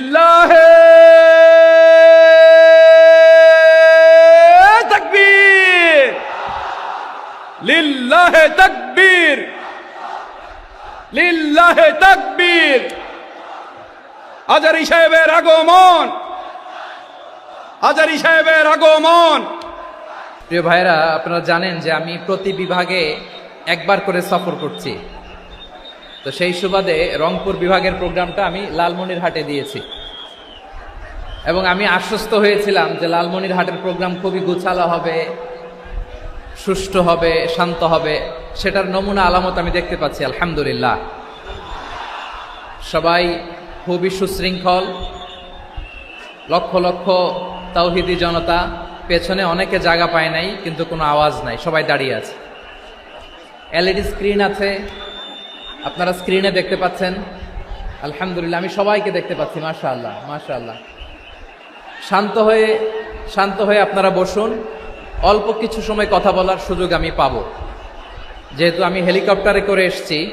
লিল্লাহে তাকবীর। লিল্লাহে তাকবীর। লিল্লাহে তাকবীর। আজারি সাহেবের আগমন। আজারি সাহেবের আগমন। প্রিয় ভাইরা আপনারা জানেন যে আমি প্রতি বিভাগে একবার করে সফর করছি। তো সেই সুবাদে রংপুর বিভাগের প্রোগ্রামটা আমি লালমনিরহাটে দিয়েছি। এবং আমি আশ্বস্ত হয়েছিলাম যে লালমনিরহাটের প্রোগ্রাম খুবই গুছালো হবে, সুষ্ঠু হবে, শান্ত হবে। সেটার নমুনা আলামত আমি দেখতে পাচ্ছি, আলহামদুলিল্লাহ। সবাই খুবই সুশৃঙ্খল, লক্ষ লক্ষ তাওহিদি জনতা, পেছনে অনেকে জায়গা পায় নাই, কিন্তু কোনো আওয়াজ নাই, সবাই দাঁড়িয়ে আছে। এলইডি স্ক্রিন আছে আপনারা স্ক্রিনে দেখতে পাচ্ছেন? আলহামদুলিল্লাহ, আমি সবাইকে দেখতে পাচ্ছি মাশা আল্লাহ মাশা আল্লাহ শান্ত হয়ে শান্ত হয়ে আপনারা বসুন। অল্প কিছু সময় কথা বলার সুযোগ আমি পাব। যেহেতু আমি হেলিকপ্টারে করে এসেছি